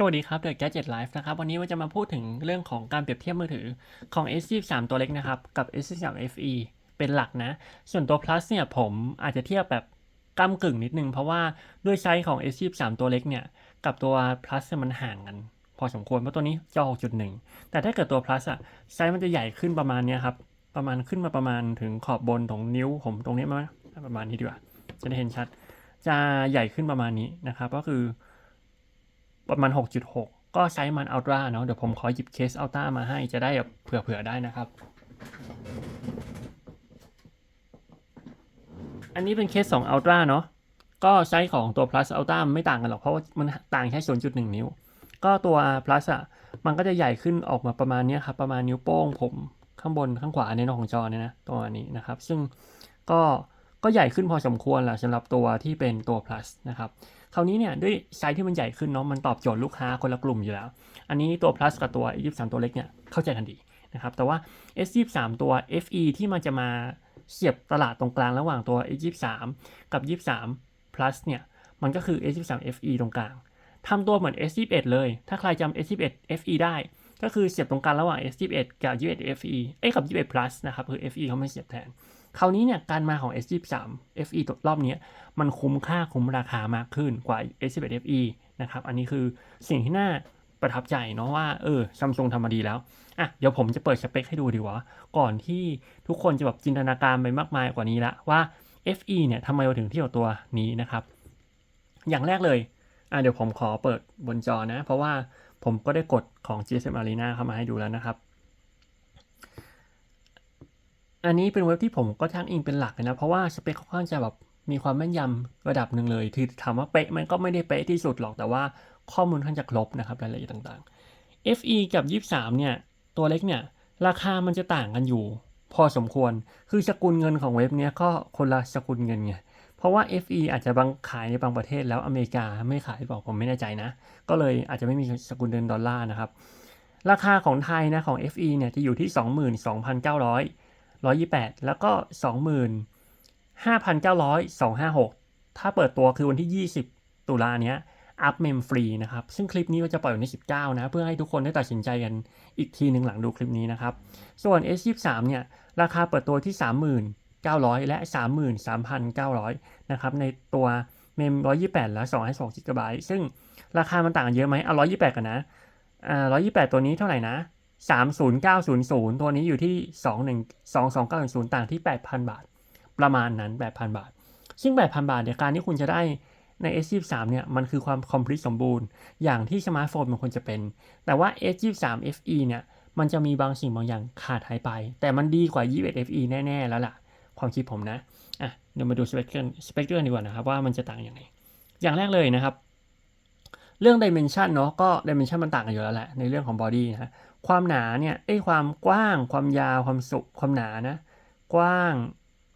สวัสดีครับ The Gadget Life นะครับ วันนี้เราจะมาพูดถึงเรื่องของการเปรียบเทียบมือถือของ S23 ตัวเล็กนะครับ กับ S23 FE เป็นหลักนะ ส่วนตัว Plus เนี่ยผมอาจจะเทียบแบบก้ากึ่งนิดนึง เพราะว่าด้วยไซส์ของ S23 ตัวเล็กเนี่ย กับตัว Plus มันห่างกัน พอสมควร เพราะตัวนี้จอ6.1 แต่ถ้าเกิดตัว Plus อะไซส์มันจะใหญ่ขึ้นประมาณนี้ครับ ประมาณขึ้นมาประมาณถึงขอบบนของนิ้วผมตรงนี้มั้ยประมาณนี้ดีกว่า จะได้เห็นชัด จะใหญ่ขึ้นประมาณนี้นะครับ ก็คือ ประมาณ 6.6 ก็ใช้มันอัลตร้าเนาะเดี๋ยวผมขอหยิบเคสอัลตร้ามาให้จะได้แบบเผื่อๆได้นะครับ อันนี้เป็นเคส2อัลตร้าเนาะก็ไซส์ของตัว plus ultra ไม่ต่างกันหรอก เพราะว่ามันต่างแค่ 0.1 นิ้ว ก็ตัว plus อะมันก็จะใหญ่ขึ้นออกมาประมาณนี้ครับ ประมาณนิ้วโป้งผมข้างบนข้างขวาในนอของจอเนี่ยนะตัวนี้นะครับ ซึ่งก็ ก็ใหญ่ขึ้นพอสมควรแหละสำหรับตัวที่เป็นตัว plus นะครับคราวนี้เนี่ยด้วยไซส์ที่มันใหญ่ขึ้นเนาะมันตอบโจทย์ลูกค้าคนละกลุ่มอยู่แล้ว อันนี้ตัว plus กับตัว23 ตัวเล็กเนี่ยเข้าใจกันดีนะครับแต่ว่า S23 ตัว FE ที่มันจะมาเสียบตลาดตรงกลางระหว่างตัว S23 กับ 23 plus เนี่ยมันก็คือ S23 FE ตรงกลางทำตัวเหมือน S21 เลย ถ้าใครจำ S21 FE ได้ ก็คือเสียบตรงกลางระหว่าง S21 กับ 21 FE เอ้ยกับ 21 plus นะครับคือ FE เขาไม่เสียบแทน คราวนี้เนี่ยการมาของ S23 FE ตัวรอบนี้มันคุ้มค่าคุ้มราคามากขึ้นกว่า S11 FE นะครับ อันนี้คือสิ่งที่น่าประทับใจเนาะว่าเออซัมซุงทำมาดีแล้ว อะ เดี๋ยวผมจะเปิดสเปคให้ดูดีว่าก่อนที่ทุกคนจะแบบจินตนาการไปมากมายกว่านี้ละว่า FE เนี่ยทำไมเราถึงเที่ยวตัวนี้นะครับ อย่างแรกเลย อะ เดี๋ยวผมขอเปิดบนจอนะ เพราะว่าผมก็ได้กดของ GSM Arena เข้ามาให้ดูแล้วนะครับ อันนี้เป็นเว็บที่ผมก็ทั้งอิงเป็นหลักนะ เพราะว่าสเปคค่อนข้างจะแบบมีความแม่นยำระดับหนึ่งเลยคือถามว่าเป๊ะมันก็ไม่ได้เป๊ะที่สุดหรอกแต่ว่าข้อมูลค่อนข้างจะครบนะครับรายละเอียดต่างๆ FE กับ 23 เนี่ย ตัวเล็กเนี่ย ราคามันจะต่างกันอยู่ พอสมควรคือสกุลเงินของเว็บเนี้ยก็คนละสกุลเงินไงเพราะว่า FE อาจจะบางขายในบางประเทศแล้วอเมริกาไม่ขายบอกผมไม่แน่ใจนะ ก็เลยอาจจะไม่มีสกุลเงินดอลลาร์นะครับ ราคาของไทยนะของ FE เนี่ยจะอยู่ที่ 22,900 128 แล้วก็ 25,900 256 ถ้าเปิดตัวคือวันที่ 20 ตุลาเนี้ยอัพเมมฟรีนะครับ ซึ่งคลิปนี้ก็จะปล่อยวันที่ 19 นะ เพื่อให้ทุกคนได้ตัดสินใจกันอีกทีหนึ่งหลังดูคลิปนี้นะครับ ส่วน S23 เนี่ย ราคาเปิดตัวที่ 30,900 และ 33,900 นะครับ ในตัวเมม 128 และ 256 GB ซึ่งราคามันต่างกันเยอะไหมเอา128 กันนะอ่า128 ตัวนี้เท่าไหร่นะ 30900 ตัวนี้อยู่ที่ 21 22900 ต่างที่ 8,000 บาท ประมาณนั้น 8,000 บาท ซึ่ง 8,000 บาทเนี่ยการที่คุณจะได้ใน S23 เนี่ย มันคือความ complete สมบูรณ์ อย่างที่สมาร์ทโฟนมันควรจะเป็น แต่ว่า S23 FE เนี่ย มันจะมีบางสิ่งบางอย่างขาดหายไป แต่มันดีกว่า 21 FE แน่ ๆ แล้วล่ะ ความคิดผมนะ อะ เดี๋ยวมาดูสเปคเกอร์สเปคเกอร์ดีกว่านะครับ ว่ามันจะต่างอย่างไรอย่างแรกเลยนะครับ เรื่อง dimension เนาะ ก็ dimension มันต่างกันอยู่แล้วแหละ ในเรื่องของ body นะฮะ ความหนาเนี่ยไอ้ความกว้าง ความยาวความสุความหนานะ กว้าง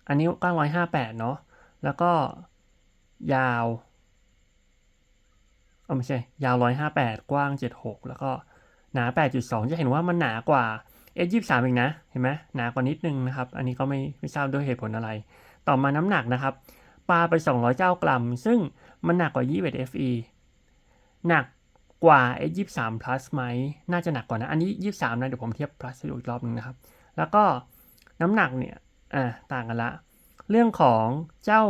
อันนี้กว้างร้อยห้าแปดเนาะแล้วก็ยาวเออไม่ใช่ ยาวร้อยห้าแปดกว้างเจ็ดหกแล้วก็หนาแปดจุดสองจะเห็นว่ามันหนากว่า S ยี่สามเองนะ เห็นไหมหนากว่านิดนึงนะครับ อันนี้ก็ไม่ไม่ทราบด้วยเหตุผลอะไร ต่อมาน้ำหนักนะครับ ปลาไปสองร้อยเก้ากรัม ซึ่งมันหนักกว่ายี่สิบเอ็ด FE หนัก กว่า S23 plus ไหม น่าจะหนักกว่านะ อันนี้ 23 นะ เดี๋ยวผมเทียบ plus ให้ดูอีกรอบนึงนะครับ แล้วก็น้ำหนักเนี่ย อ่า ต่างกันละ เรื่องของเจ้า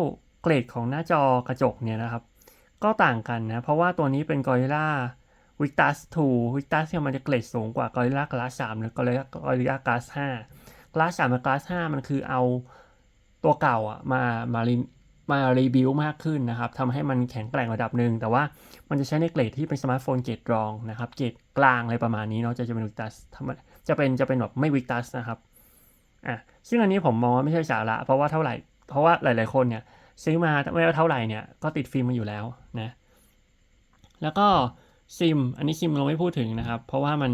เกรดของหน้าจอกระจกเนี่ยนะครับ ก็ต่างกันนะ เพราะว่าตัวนี้เป็น Gorilla Victus 2 Victus เนี่ยมันจะเกรดสูงกว่า Gorilla Glass 3หรือ Gorilla Gorilla Glass 5 Glass 3กับ Glass 5 มันคือเอาตัวเก่าอะมา มา มารีบิวมากขึ้นนะครับทำให้มันแข็งแกร่งระดับหนึ่งแต่ว่ามันจะใช้ในเกรดที่เป็นสมาร์ทโฟนเกรดรองนะครับ เกรดกลางอะไรประมาณนี้เนาะจะจะเป็นวิกตัสจะเป็นจะเป็นแบบไม่วิกตัสนะครับอะซึ่งอันนี้ผมมองว่าไม่ใช่สาระ เพราะว่าเท่าไหร่ เพราะว่าหลาย ๆ คนเนี่ยซื้อมาไม่ว่าเท่าไหร่เนี่ยก็ติดฟิล์มมาอยู่แล้วนะแล้วก็ซิม อันนี้ซิมเราไม่พูดถึงนะครับ เพราะว่ามัน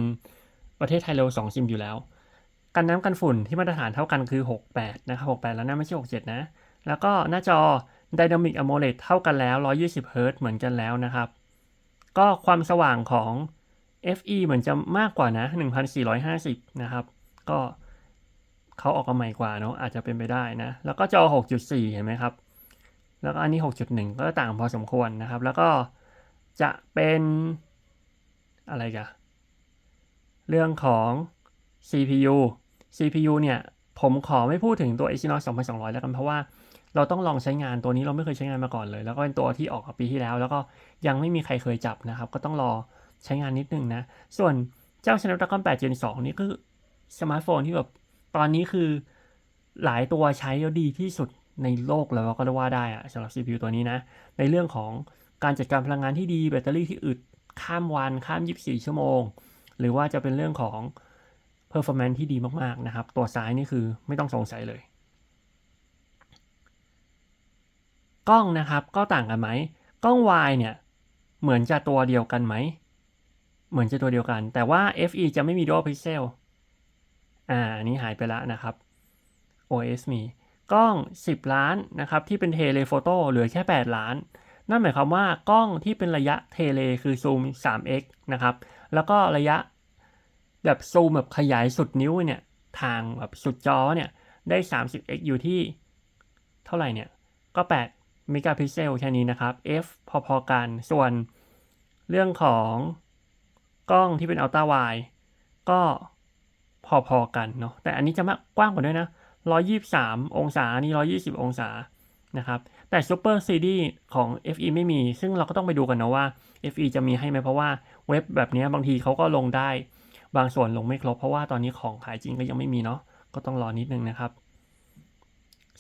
ประเทศไทยเราสองซิมอยู่แล้ว กันน้ำกันฝุ่นที่มาตรฐานเท่ากันคือ 68 นะครับ 68 แล้วนะไม่ใช่ 67 นะ แล้วก็หน้าจอ Dynamic AMOLED เท่ากันแล้ว 120 Hz เหมือนกันแล้วนะครับ ก็ความสว่างของ FE เหมือนจะมากกว่านะ 1450 นะครับ ก็เขาออกมาใหม่กว่าเนาะอาจจะเป็นไปได้นะ แล้วก็จอ 6.4 เห็นไหมครับ แล้วก็อันนี้ 6.1 ก็ต่างพอสมควรนะครับ แล้วก็จะเป็นอะไรกันเรื่องของ CPU CPU เนี่ย ผมขอไม่พูดถึงตัว Exynos 2200 แล้วกันเพราะว่า เราต้องลองใช้งานตัวนี้เราไม่เคยใช้งานมาก่อนเลย แล้วก็เป็นตัวที่ออกปีที่แล้ว แล้วก็ยังไม่มีใครเคยจับนะครับ ก็ต้องรอใช้งานนิดนึงนะ ส่วนเจ้า Snapdragon 8 Gen 2 นี่คือสมาร์ทโฟนที่แบบตอนนี้คือหลายตัวใช้แล้วดีที่สุดในโลกแล้วก็ว่าได้อะสำหรับ CPU ตัวนี้นะ ในเรื่องของการจัดการพลังงานที่ดีแบตเตอรี่ที่อึดข้ามวันข้าม 24 ชั่วโมง หรือว่าจะเป็นเรื่องของ performance ที่ดีมาก ๆ นะครับ ตัวซ้ายนี่คือไม่ต้องสงสัยเลย กล้องนะครับก็ต่างกันไหมกล้อง Y เนี่ยเหมือนจะตัวเดียวกันไหม เหมือนจะตัวเดียวกัน แต่ว่า FE จะไม่มี dual pixel อ่าอันนี้หายไปแล้วนะครับ OS มีกล้อง 10 ล้านนะครับที่เป็นเทเลโฟโต้เหลือแค่ 8 ล้าน นั่นหมายความว่ากล้องที่เป็นระยะเทเลคือซูม 3x นะครับ แล้วก็ระยะแบบซูมแบบขยายสุดนิ้วเนี่ย ทางแบบสุดจอเนี่ย ได้ 30x อยู่ที่เท่าไหร่เนี่ย ก็ 8 เมกะพิกเซลแค่นี้นะครับ f พอๆกัน ส่วนเรื่องของกล้องที่เป็นอัลตร้าไวก็พอๆกันเนาะแต่อันนี้จะมากกว้างกว่าด้วยนะ 123 องศานี่ 120 องศานะครับ แต่ Super CD ของ FE ไม่มี ซึ่งเราก็ต้องไปดูกันนะว่า FE จะมีให้ไหมเพราะว่าเว็บแบบนี้บางทีเขาก็ลงได้ บางส่วนลงไม่ครบ เพราะว่าตอนนี้ของขายจริงก็ยังไม่มีเนาะก็ต้องรอนิดนึงนะครับ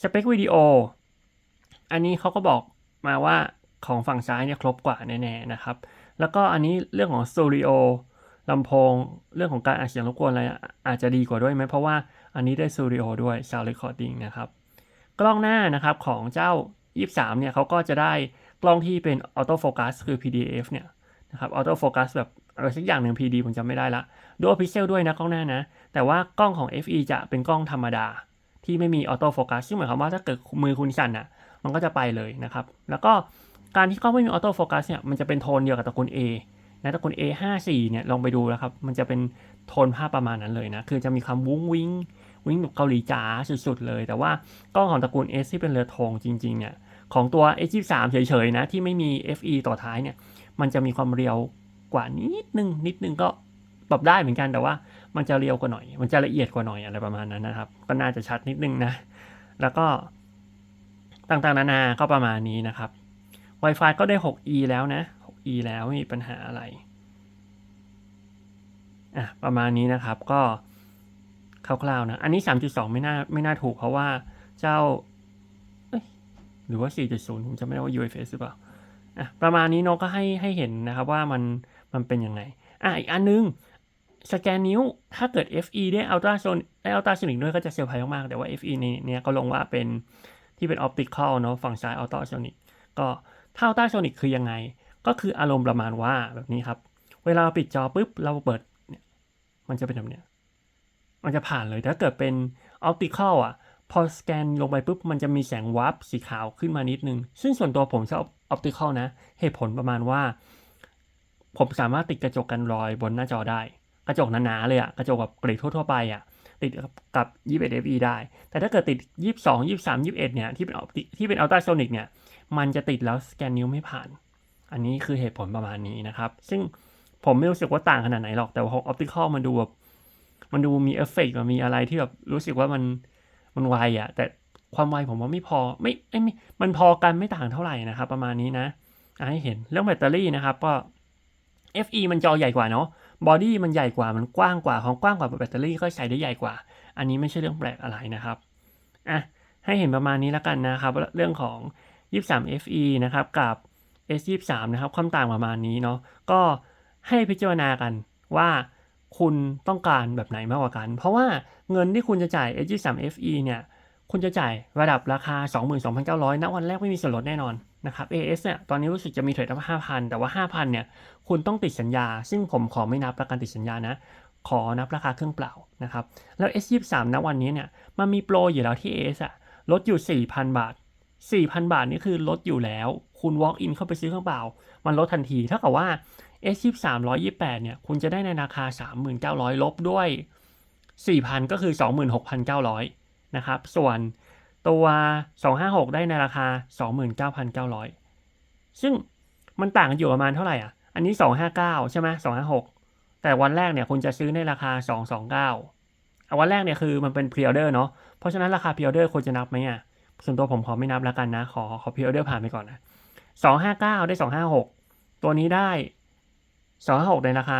สเปควิดีโอ อันนี้เขาก็บอกมาว่าของฝั่งซ้ายเนี่ยครบกว่าแน่ๆนะครับ แล้วก็อันนี้เรื่องของสตูดิโอลำโพงเรื่องของการอัดเสียงรบกวนอะไรอาจจะดีกว่าด้วยไหมเพราะว่าอันนี้ได้สตูดิโอด้วย Sound Recording นะครับ กล้องหน้านะครับของเจ้า 23 เนี่ยเขาก็จะได้กล้องที่เป็นออโต้โฟกัสคือ PDF เนี่ยนะครับออโต้โฟกัสแบบอะไรสักอย่างหนึ่ง PD ผมจำไม่ได้ละดูพิกเซลด้วยนะกล้องหน้านะ แต่ว่ากล้องของ FE จะเป็นกล้องธรรมดา ที่ไม่มีออโต้โฟกัสซึ่งหมายความว่าถ้าเกิดมือคุณสั่นอะ มันก็จะไปเลยนะครับ แล้วก็การที่กล้องไม่มีออโต้โฟกัสเนี่ยมันจะเป็นโทนเดียวกับตระกูล A นะตระกูล A54 เนี่ยลองไปดูนะครับ มันจะเป็นโทนภาพประมาณนั้นเลยนะ คือจะมีความวุ้งวิ้งวิ่งแบบเกาหลีจ๋าสุดๆเลย แต่ว่ากล้องของตระกูล S ที่เป็นเรือธงจริงๆเนี่ยของตัว S23 เฉยๆนะที่ไม่มี FE ต่อท้ายเนี่ยมันจะมีความเรียวกว่านิดนึงนิดนึงก็ปรับได้เหมือนกันแต่ว่ามันจะเรียวกว่าหน่อย มันจะละเอียดกว่าหน่อยอะไรประมาณนั้นนะครับ ก็น่าจะชัดนิดนึงนะ แล้วก็ ต่างๆ นานาก็ประมาณนี้นะครับ Wi-Fi ก็ได้ 6E แล้วนะ 6E แล้วไม่มีปัญหาอะไรอะประมาณนี้นะครับก็คร่าวๆนะ อันนี้ 3.2 ไม่น่าไม่น่าถูกเพราะว่าเจ้าหรือว่า 4.0 ผมจะไม่ได้ว่า UFS หรือเปล่าอะประมาณนี้เนาะก็ให้ให้เห็นนะครับว่ามันมันเป็นยังไงอะอีกอันนึงสแกนนิ้วถ้าเกิด FE ได้อัลตราโซนได้อัลตราโซนิกด้วยก็จะเซอร์ไพรส์มากๆแต่ว่า FE ในเนี้ยก็ลงว่าเป็น ที่เป็นออปติคอลเนาะฝั่งซ้ายอัลตราโซนิกก็ถ้าอัลตราโซนิกคือยังไง ก็คืออารมณ์ประมาณว่าแบบนี้ครับ เวลาปิดจอปุ๊บเราเปิดเนี่ยมันจะเป็นแบบเนี้ยมันจะผ่านเลยถ้าเกิดเป็นออปติคอลอะพอสแกนลงไปปุ๊บมันจะมีแสงวับสีขาวขึ้นมานิดนึง ซึ่งส่วนตัวผมชอบออปติคอลนะ เหตุผลประมาณว่า ผมสามารถติดกระจกกันรอยบนหน้าจอได้ กระจกหนาๆเลยอะกระจกแบบกรีดทั่วๆไปอะ ติดกับ 21 FE ได้ แต่ถ้าเกิดติด 22 23 21 เนี่ยที่เป็นที่เป็นอัลตราโซนิกเนี่ยมันจะติดแล้วสแกนนิ้วไม่ผ่าน อันนี้คือเหตุผลประมาณนี้นะครับ ซึ่งผมไม่รู้สึกว่าต่างขนาดไหนหรอก แต่ว่าของออปติคอลมันดูแบบมันดูมีเอฟเฟกต์มันมีอะไรที่แบบรู้สึกว่ามันมันไวอะแต่ความไวผมว่าไม่พอไม่ไม่ไม่ มันพอกันไม่ต่างเท่าไหร่นะครับ ประมาณนี้นะให้เห็นเรื่องแบตเตอรี่นะครับก็ FE มันจอใหญ่กว่าเนาะ บอดี้มันใหญ่กว่ามันกว้างกว่าของกว้างกว่าแบตเตอรี่ก็ใช้ได้ใหญ่กว่า อันนี้ไม่ใช่เรื่องแปลกอะไรนะครับอะให้เห็นประมาณนี้แล้วกันนะครับ เรื่องของ 23 FE นะครับกับ S23 นะครับความต่างประมาณนี้เนาะก็ให้พิจารณากันว่าคุณต้องการแบบไหนมากกว่ากัน เพราะว่าเงินที่คุณจะจ่าย S23 FE เนี่ย คุณจะจ่ายระดับราคา 22,900 ณ วันแรกไม่มีส่วนลดแน่นอน นะครับ AS เนี่ยตอนนี้รู้สึกจะมีเทรดอัพ5,000 แต่ว่า 5,000 เนี่ยคุณต้องติดสัญญา ซึ่งผมขอไม่นับประกันติดสัญญานะ ขอนับราคาเครื่องเปล่านะครับ แล้ว S23 ณวันนี้เนี่ยมันมีโปรอยู่แล้วที่ AS อะลดอยู่ 4,000 บาท 4,000 บาทนี่คือลดอยู่แล้ว คุณ walk in เข้าไปซื้อเครื่องเปล่า มันลดทันทีเท่ากับว่า S23 128 เนี่ยคุณจะได้ในราคา 3,900 ลบด้วย 4,000 ก็คือ 26,900 นะครับ ส่วน ตัว 256 ได้ในราคา 29,900 ซึ่งมันต่างกันอยู่ประมาณเท่าไหร่อะ อันนี้ 259 ใช่ไหม256 แต่วันแรกเนี่ยคุณจะซื้อในราคา 229เอาวันแรกเนี่ยคือมันเป็นพรีออเดอร์เนาะ เพราะฉะนั้นราคาพรีออเดอร์ควรจะนับไหมอะ ส่วนตัวผมขอไม่นับแล้วกันนะ ขอขอพรีออเดอร์ผ่านไปก่อนนะ 259 ได้ 256 ตัวนี้ได้ 256 ในราคา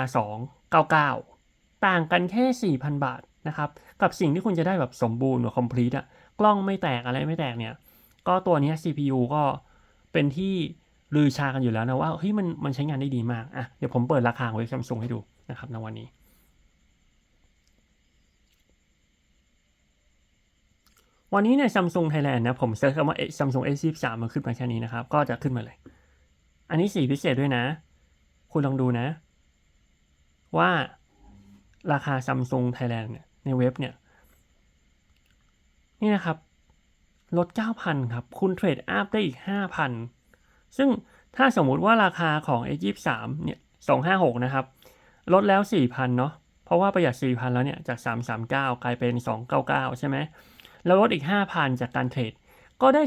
299 ต่างกันแค่ 4,000 บาทนะครับ กับสิ่งที่คุณจะได้แบบสมบูรณ์หรือ complete อะ กล้องไม่แตกอะไรไม่แตกเนี่ย ก็ตัวนี้ CPU ก็เป็นที่ลือชากันอยู่แล้วนะว่าเฮ้ยมันมันใช้งานได้ดีมากอะเดี๋ยวผมเปิดราคาของเว็บซัมซุงให้ดูนะครับในวันนี้ วันนี้ในซัมซุงไทยแลนด์นะผมเซิร์ชคำว่าซัมซุง S23 มันขึ้นมาแค่นี้นะครับ ก็จะขึ้นมาเลย อันนี้สีพิเศษด้วยนะ คุณลองดูนะ ว่าราคาซัมซุงไทยแลนด์เนี่ยในเว็บเนี่ย นี่นะครับ ลด 9,000 ครับ คุณเทรดอัพได้อีก 5,000 ซึ่งถ้าสมมุติว่าราคาของ S23 เนี่ย256 นะครับ ลดแล้ว 4,000 เนาะเพราะว่าประหยัด 4,000 แล้วเนี่ยจาก 339 กลายเป็น 299 ใช่ไหมแล้วลดอีก 5,000 จากการเทรด ก็ได้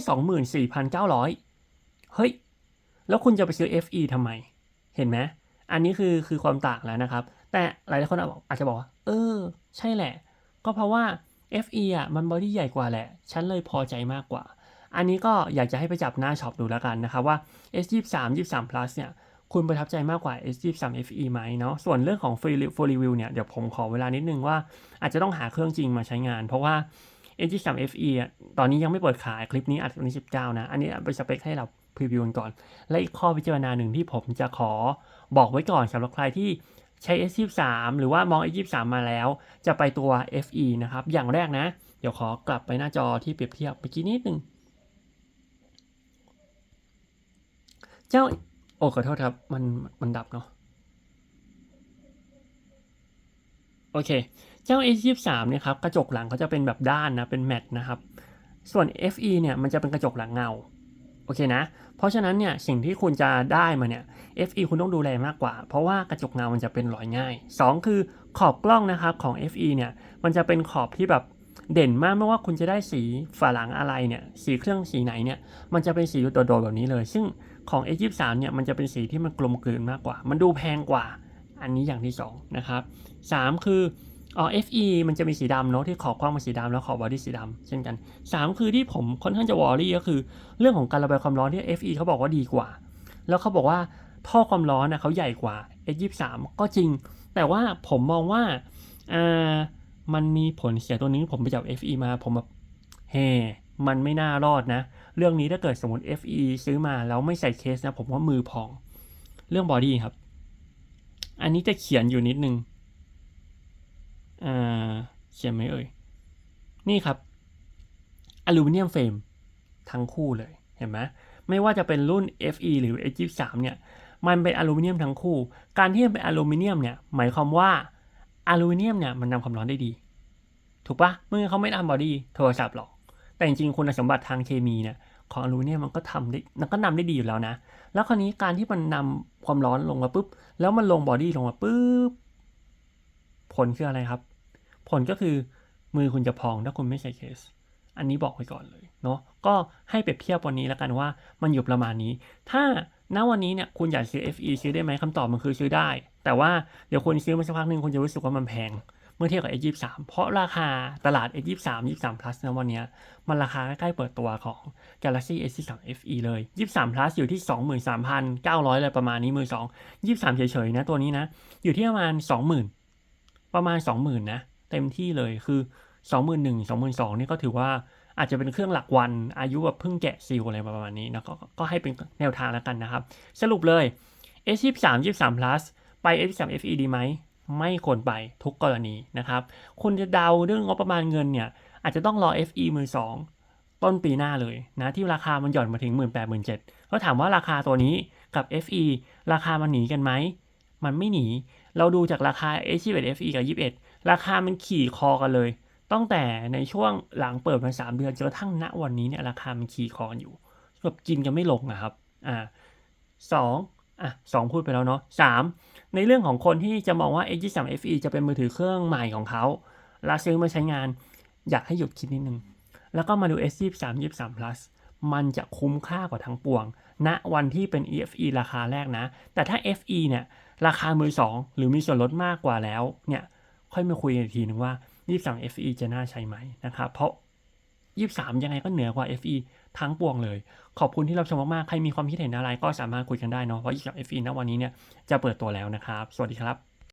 24,900 เฮ้ย แล้วคุณจะไปซื้อ FE ทำไม เห็นไหมอันนี้คือคือความต่างแล้วนะครับ แต่หลายๆคนอาจจะบอกว่า เออ ใช่แหละ ก็เพราะว่า FE อะมันบอดี้ใหญ่กว่าแหละ ฉันเลยพอใจมากกว่า อันนี้ก็อยากจะให้ไปจับหน้าช็อปดูแล้วกันนะครับว่า S23 23 plus เนี่ยคุณประทับใจมากกว่า S23 FE ไหมเนาะ ส่วนเรื่องของ free full review เนี่ย เดี๋ยวผมขอเวลานิดนึงว่า อาจจะต้องหาเครื่องจริงมาใช้งาน เพราะว่า S23 FE อะตอนนี้ยังไม่เปิดขายคลิปนี้อัดวันที่19 นะ อันนี้เป็นสเปคให้เราพรีวิวกันก่อน และอีกข้อพิจารณาหนึ่งที่ผมจะขอบอกไว้ก่อนสำหรับใครที่ ใช้ S23 หรือว่ามอง S23 มาแล้ว จะไปตัว FE นะครับ อย่างแรกนะ เดี๋ยวขอกลับไปหน้าจอที่เปรียบเทียบเมื่อกี้นิดนึง เจ้า โอ้ขอโทษครับ มันมันดับเนาะโอเค เจ้า A23 เนี่ยครับ กระจกหลังเขาจะเป็นแบบด้านนะ เป็นแมตต์นะครับ ส่วน FE เนี่ย มันจะเป็นกระจกหลังเงา โอเคนะ เพราะฉะนั้นเนี่ยสิ่งที่คุณจะได้มาเนี่ย FE คุณต้องดูแลมากกว่า เพราะว่ากระจกเงามันจะเป็นรอยง่าย 2 คือขอบกล้องนะครับของ FE เนี่ยมันจะเป็นขอบที่แบบเด่นมากไม่ว่าคุณจะได้สีฝาหลังอะไรเนี่ยสีเครื่องสีไหนเนี่ยมันจะเป็นสีโดดๆแบบนี้เลย ซึ่งของ A23 เนี่ยมันจะเป็นสีที่มันกลมกลืนมากกว่า มันดูแพงกว่าอันนี้อย่างที่2นะครับ3คือ อ๋อ FE มันจะมีสีดำเนาะที่ขอบกว้างเป็นสีดำแล้วขอบบอดี้สีดำเช่นกัน 3 คือที่ผมค่อนข้างจะวอรี่ก็คือ เรื่องของการระบายความร้อนที่ FE เขาบอกว่าดีกว่า แล้วเขาบอกว่าท่อความร้อนนะเขาใหญ่กว่า S23 ก็จริง แต่ว่าผมมองว่าอ่ามันมีผลเสียตัวนึงผมไปจับ FE มาผมแบบเฮมันไม่น่ารอดนะ เรื่องนี้ถ้าเกิดสมมติ FE ซื้อมาแล้วไม่ใส่เคสนะ ผมว่ามือพอง เรื่องบอดี้ครับ อันนี้จะเขียนอยู่นิดนึง เขียนไหมเอ่ย นี่ครับอลูมิเนียมเฟรมทั้งคู่เลยเห็นไหมไม่ว่าจะเป็นรุ่น FE หรือ H23 เนี่ยมันเป็นอลูมิเนียมทั้งคู่ การที่มันเป็นอลูมิเนียมเนี่ยหมายความว่าอลูมิเนียมเนี่ยมันนำความร้อนได้ดี ถูกปะเมื่อเขาไม่ทำบอดี้โทรศัพท์หรอก แต่จริงๆคุณสมบัติทางเคมีเนี่ยของอลูมิเนียมมันก็ทำได้มันก็นำได้ดีอยู่แล้วนะ แล้วคราวนี้การที่มันนำความร้อนลงมาปุ๊บ แล้วมันลงบอดี้ลงมาปุ๊บ ผลคืออะไรครับ ผลก็คือมือคุณจะพองถ้าคุณไม่ใส่เคส อันนี้บอกไว้ก่อนเลยเนาะก็ให้เปรียบเทียบวันนี้แล้วกันว่ามันอยู่ประมาณนี้ ถ้าณวันนี้เนี่ยคุณอยากซื้อ FE ซื้อได้ไหมคำตอบมันคือซื้อได้ แต่ว่าเดี๋ยวคุณซื้อมาสักพักหนึ่งคุณจะรู้สึกว่ามันแพงเมื่อเทียบกับ S23 เพราะราคาตลาด S23 23 plus นะวันนี้มันราคาใกล้ๆเปิดตัวของ Galaxy S23 FE เลย 23 plus อยู่ที่ 23,900อะไรประมาณนี้มือสอง23 เฉยๆนะตัวนี้นะ อยู่ที่ประมาณ 20,000 ประมาณ 20,000นะ เต็มที่เลยคือ 21,000 22,000นี่ก็ถือว่าอาจจะเป็นเครื่องหลักวันอายุแบบเพิ่งแกะซีลอะไรประมาณนี้นะก็ก็ให้เป็นแนวทางแล้วกันนะครับ สรุปเลย S23 23 plus ไป S23 FE ดีไหม ไม่ควรไปทุกกรณีนะครับคุณจะเดาเรื่องงบประมาณเงินเนี่ย อาจจะต้องรอ FE มือสองต้นปีหน้าเลยนะที่ราคามันหย่อนมาถึง 1 8 0 0 0 0 7ก็ถามว่าราคาตัวนี้กับ FE ราคามันหนีกันไหม มันไม่หนี เราดูจากราคา S21 FE กับ 21 ราคามันขี่คอกันเลย ตั้งแต่ในช่วงหลังเปิดมา3เดือนจนกระทั่งณวันนี้เนี่ยราคามันขี่คออยู่แบบกินกันไม่ลงนะครับอ่าสองอะสองพูดไปแล้วเนาะสามในเรื่องของคนที่จะมองว่า X23 FE จะเป็นมือถือเครื่องใหม่ของเขาแล้วซื้อมาใช้งานอยากให้หยุดคิดนิดนึง แล้วก็มาดู S23 23 plus มันจะคุ้มค่ากว่าทั้งปวงณวันที่เป็น EFE ราคาแรกนะ แต่ถ้า FE เนี่ย ราคามือสองหรือมีส่วนลดมากกว่าแล้วเนี่ย ค่อยมาคุยกันอีกทีนึงว่า 23 FE จะน่าใช้ไหมนะครับ เพราะ 23 ยังไงก็เหนือกว่า FE ทั้งปวงเลย ขอบคุณที่รับชมมากๆ ใครมีความคิดเห็นอะไรก็สามารถคุยกันได้เนาะ เพราะ23 FE ณวันนี้เนี่ยจะเปิดตัวแล้วนะครับ สวัสดีครับ